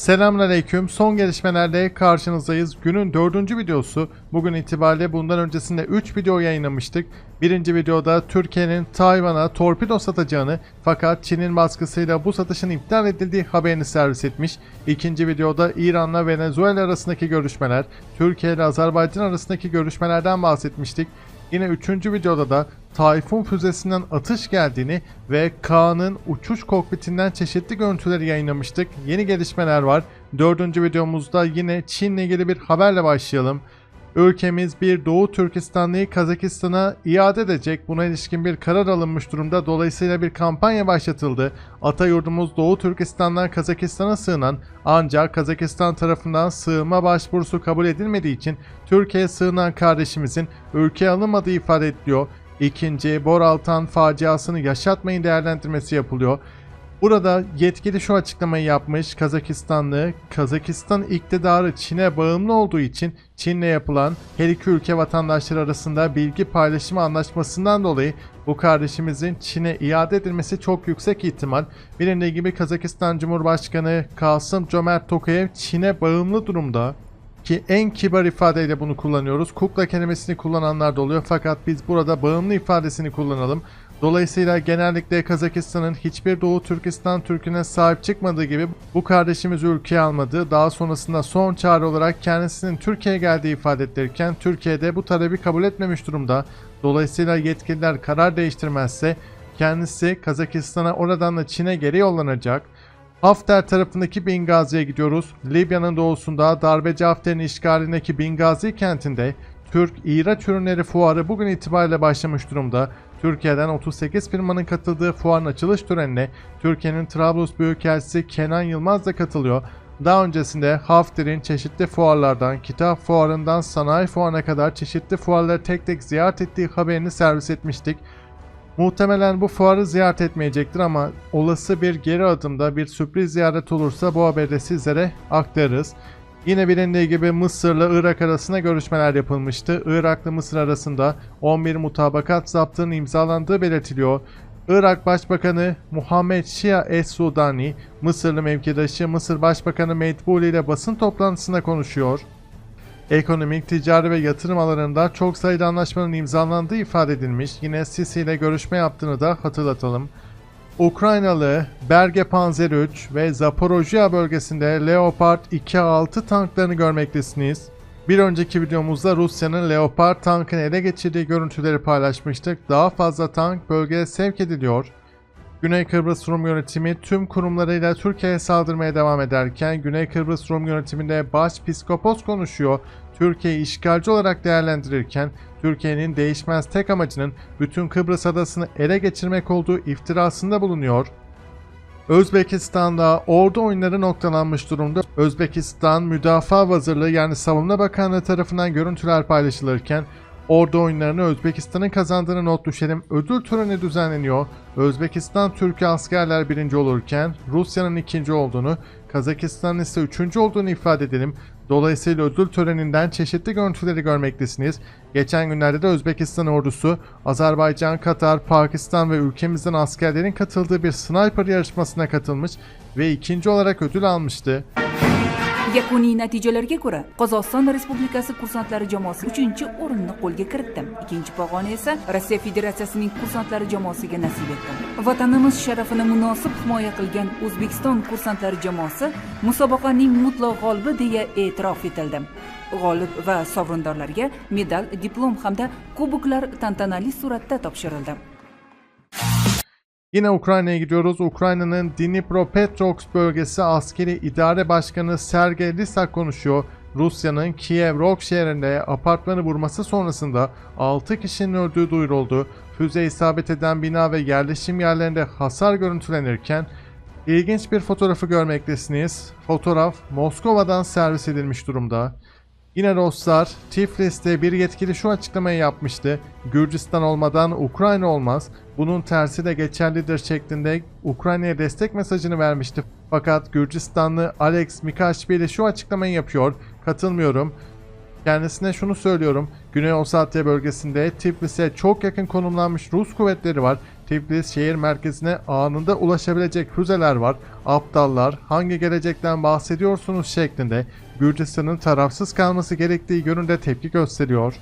Selamünaleyküm. Son gelişmelerle karşınızdayız. Günün dördüncü videosu. Bugün itibariyle bundan öncesinde 3 video yayınlamıştık. Birinci videoda Türkiye'nin Tayvan'a torpido satacağını fakat Çin'in baskısıyla bu satışın iptal edildiği haberini servis etmiş. İkinci videoda İran'la Venezuela arasındaki görüşmeler, Türkiye ile Azerbaycan arasındaki görüşmelerden bahsetmiştik. Yine üçüncü videoda da Tayfun füzesinden atış geldiğini ve Kaan'ın uçuş kokpitinden çeşitli görüntüleri yayınlamıştık. Yeni gelişmeler var. Dördüncü videomuzda yine Çin'le ilgili bir haberle başlayalım. Ülkemiz bir Doğu Türkistanlıyı Kazakistan'a iade edecek. Buna ilişkin bir karar alınmış durumda. Dolayısıyla bir kampanya başlatıldı. Ata yurdumuz Doğu Türkistan'dan Kazakistan'a sığınan ancak Kazakistan tarafından sığınma başvurusu kabul edilmediği için Türkiye'ye sığınan kardeşimizin ülkeye alınmadığı ifade ediliyor. İkinci Boraltan faciasını yaşatmayın değerlendirmesi yapılıyor. Burada yetkili şu açıklamayı yapmış Kazakistanlı, Kazakistan iktidarı Çin'e bağımlı olduğu için Çin'le yapılan her iki ülke vatandaşları arasında bilgi paylaşımı anlaşmasından dolayı bu kardeşimizin Çin'e iade edilmesi çok yüksek ihtimal. Bilindiği gibi Kazakistan Cumhurbaşkanı Kasım Cömert Tokayev Çin'e bağımlı durumda ki en kibar ifadeyle bunu kullanıyoruz. Kukla kelimesini kullananlar da oluyor fakat biz burada bağımlı ifadesini kullanalım. Dolayısıyla genellikle Kazakistan'ın hiçbir Doğu Türkistan Türk'üne sahip çıkmadığı gibi bu kardeşimiz ülkeye almadı. Daha sonrasında son çağrı olarak kendisinin Türkiye'ye geldiği ifade ettirirken Türkiye'de bu talebi kabul etmemiş durumda. Dolayısıyla yetkililer karar değiştirmezse kendisi Kazakistan'a oradan da Çin'e geri yollanacak. Hafter tarafındaki Bingazi'ye gidiyoruz. Libya'nın doğusunda darbeci Hafter'in işgalindeki Bingazi kentinde Türk İhraç Ürünleri Fuarı bugün itibariyle başlamış durumda. Türkiye'den 38 firmanın katıldığı fuarın açılış törenine Türkiye'nin Trablus Büyükelçisi Kenan Yılmaz da katılıyor. Daha öncesinde Hafter'in çeşitli fuarlardan, kitap fuarından sanayi fuarına kadar çeşitli fuarları tek tek ziyaret ettiği haberini servis etmiştik. Muhtemelen bu fuarı ziyaret etmeyecektir ama olası bir geri adımda bir sürpriz ziyaret olursa bu haberi de sizlere aktarırız. Yine bilindiği gibi Mısır'la Irak arasında görüşmeler yapılmıştı. Irak'la Mısır arasında 11 mutabakat zaptının imzalandığı belirtiliyor. Irak Başbakanı Muhammed Şia Es-Sudani, Mısırlı mevkidaşı Mısır Başbakanı Medbuli ile basın toplantısında konuşuyor. Ekonomik, ticari ve yatırım alanında çok sayıda anlaşmanın imzalandığı ifade edilmiş. Yine Sisi ile görüşme yaptığını da hatırlatalım. Ukraynalı Berge Panzer 3 ve Zaporojye bölgesinde Leopard 2A6 tanklarını görmektesiniz. Bir önceki videomuzda Rusya'nın Leopard tankını ele geçirdiği görüntüleri paylaşmıştık. Daha fazla tank bölgeye sevk ediliyor. Güney Kıbrıs Rum yönetimi tüm kurumlarıyla Türkiye'ye saldırmaya devam ederken Güney Kıbrıs Rum yönetiminde başpiskopos konuşuyor. Türkiye'yi işgalci olarak değerlendirirken Türkiye'nin değişmez tek amacının bütün Kıbrıs adasını ele geçirmek olduğu iftirasında bulunuyor. Özbekistan'da ordu oyunları noktalanmış durumda. Özbekistan Müdafaa Vazirliği yani Savunma Bakanlığı tarafından görüntüler paylaşılırken Ordu oyunlarını Özbekistan'ın kazandığını not düşelim. Ödül töreni düzenleniyor. Özbekistan Türk askerler birinci olurken Rusya'nın ikinci olduğunu, Kazakistan'ın ise üçüncü olduğunu ifade edelim. Dolayısıyla ödül töreninden çeşitli görüntüleri görmektesiniz. Geçen günlerde de Özbekistan ordusu, Azerbaycan, Katar, Pakistan ve ülkemizden askerlerin katıldığı bir sniper yarışmasına katılmış ve ikinci olarak ödül almıştı. Yakuniy natijalarga ko'ra, Qozog'iston Respublikasi kursantlari jamoasi 3-o'rinni qo'lga kiritdi. Ikkinchi pog'ona esa Rossiya Federatsiyasining kursantlari jamoasiga nasib etdi. Vatanimiz sharafini munosib himoya qilgan O'zbekiston kursantlari jamoasi musobaqaning mutlaq g'olibi deya e'tirof etildi. G'olib va sovrindorlarga medal, diplom hamda kuboklar tantanali suratda topshirildi. Yine Ukrayna'ya gidiyoruz. Ukrayna'nın Dnipropetrovsk bölgesi askeri idare başkanı Sergey Lysak konuşuyor. Rusya'nın Kiev Rog şehrinde apartmanı vurması sonrasında 6 kişinin öldüğü duyuruldu. Füze isabet eden bina ve yerleşim yerlerinde hasar görüntülenirken ilginç bir fotoğrafı görmektesiniz. Fotoğraf Moskova'dan servis edilmiş durumda. Yine dostlar, Tiflis'te bir yetkili şu açıklamayı yapmıştı. Gürcistan olmadan Ukrayna olmaz. Bunun tersi de geçerlidir şeklinde Ukrayna'ya destek mesajını vermişti. Fakat Gürcistanlı Alex Mikaşvili şu açıklamayı yapıyor. Katılmıyorum. Kendisine şunu söylüyorum. Güney Ossetya bölgesinde Tiflis'e çok yakın konumlanmış Rus kuvvetleri var. Tiflis şehir merkezine anında ulaşabilecek füzeler var. Aptallar hangi gelecekten bahsediyorsunuz şeklinde Gürcistan'ın tarafsız kalması gerektiği yönünde tepki gösteriyor.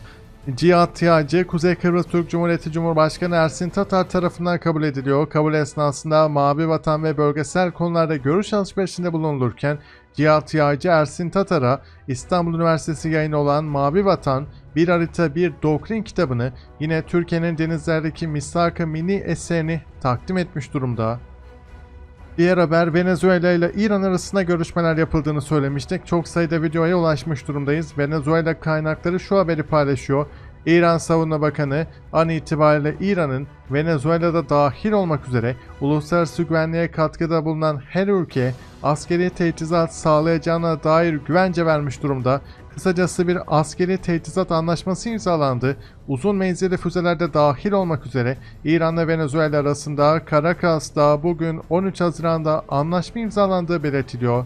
Tiyacı, Kuzey Kıbrıs Türk Cumhuriyeti Cumhurbaşkanı Ersin Tatar tarafından kabul ediliyor. Kabul esnasında Mavi Vatan ve bölgesel konularda görüş alışverişinde bulunulurken Tiyacı Ersin Tatar'a İstanbul Üniversitesi yayını olan Mavi Vatan, Bir Harita Bir Doktrin kitabını yine Türkiye'nin denizlerdeki misak-ı mini eserini takdim etmiş durumda. Diğer haber Venezuela ile İran arasında görüşmeler yapıldığını söylemiştik. Çok sayıda videoya ulaşmış durumdayız. Venezuela kaynakları şu haberi paylaşıyor. İran Savunma Bakanı an itibariyle İran'ın Venezuela'da dahil olmak üzere uluslararası güvenliğe katkıda bulunan her ülkeye askeri teçhizat sağlayacağına dair güvence vermiş durumda. Kısacası bir askeri teçhizat anlaşması imzalandı. Uzun menzilli füzelerde dahil olmak üzere İran ve Venezuela arasında Caracas'ta bugün 13 Haziran'da anlaşma imzalandığı belirtiliyor.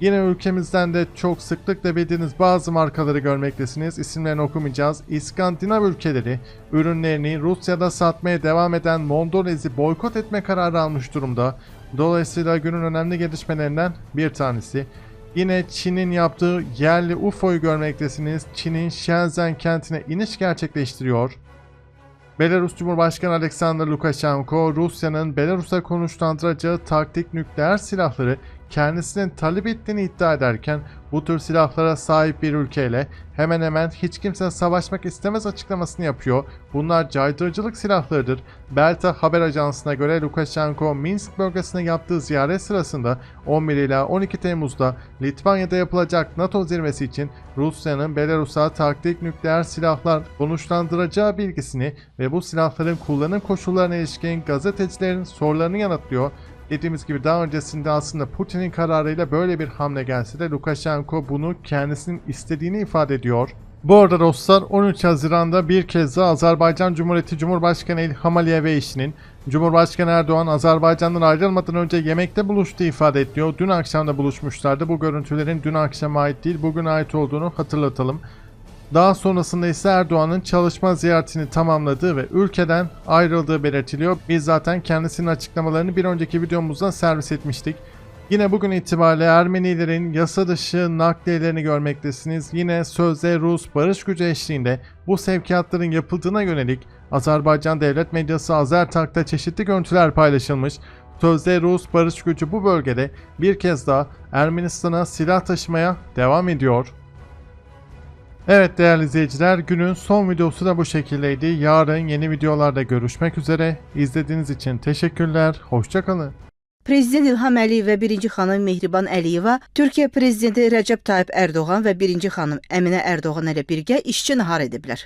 Yine ülkemizden de çok sıklıkla bildiğiniz bazı markaları görmektesiniz. İsimlerini okumayacağız. İskandinav ülkeleri ürünlerini Rusya'da satmaya devam eden Mondolez'i boykot etme kararı almış durumda. Dolayısıyla günün önemli gelişmelerinden bir tanesi. Yine Çin'in yaptığı yerli UFO'yu görmektesiniz. Çin'in Shenzhen kentine iniş gerçekleştiriyor. Belarus Cumhurbaşkanı Alexander Lukashenko, Rusya'nın Belarus'a konuşlandıracağı taktik nükleer silahları kendisinin talep ettiğini iddia ederken bu tür silahlara sahip bir ülkeyle hemen hemen hiç kimse savaşmak istemez açıklamasını yapıyor. Bunlar caydırıcılık silahlarıdır. Belta haber ajansına göre Lukashenko Minsk bölgesine yaptığı ziyaret sırasında 11 ila 12 Temmuz'da Litvanya'da yapılacak NATO zirvesi için Rusya'nın Belarus'a taktik nükleer silahlar konuşlandıracağı bilgisini ve bu silahların kullanım koşullarına ilişkin gazetecilerin sorularını yanıtlıyor. Dediğimiz gibi daha öncesinde aslında Putin'in kararıyla böyle bir hamle gelse de Lukashenko bunu kendisinin istediğini ifade ediyor. Bu arada dostlar 13 Haziran'da bir kez daha Azerbaycan Cumhuriyeti Cumhurbaşkanı İlham Aliyev eşinin Cumhurbaşkanı Erdoğan Azerbaycan'dan ayrılmadan önce yemekte buluştuğu ifade ediliyor. Dün akşam da buluşmuşlardı. Bu görüntülerin dün akşama ait değil bugün ait olduğunu hatırlatalım. Daha sonrasında ise Erdoğan'ın çalışma ziyaretini tamamladığı ve ülkeden ayrıldığı belirtiliyor. Biz zaten kendisinin açıklamalarını bir önceki videomuzda servis etmiştik. Yine bugün itibariyle Ermenilerin yasa dışı nakliyelerini görmektesiniz. Yine sözde Rus barış gücü eşliğinde bu sevkiyatların yapıldığına yönelik Azerbaycan devlet medyası Azertak'ta çeşitli görüntüler paylaşılmış. Sözde Rus barış gücü bu bölgede bir kez daha Ermenistan'a silah taşımaya devam ediyor. Evet değerli izleyiciler günün son videosu da bu şekildeydi. Yarın yeni videolarda görüşmek üzere. İzlediğiniz için teşekkürler. Hoşçakalın. Prezident İlham Əliyev və birinci xanım Mehriban Əliyeva Türkiyə prezidenti Rəcəb Tayyip Ərdoğan və birinci xanım Əminə Ərdoğan ilə birgə işçi nahar ediblər.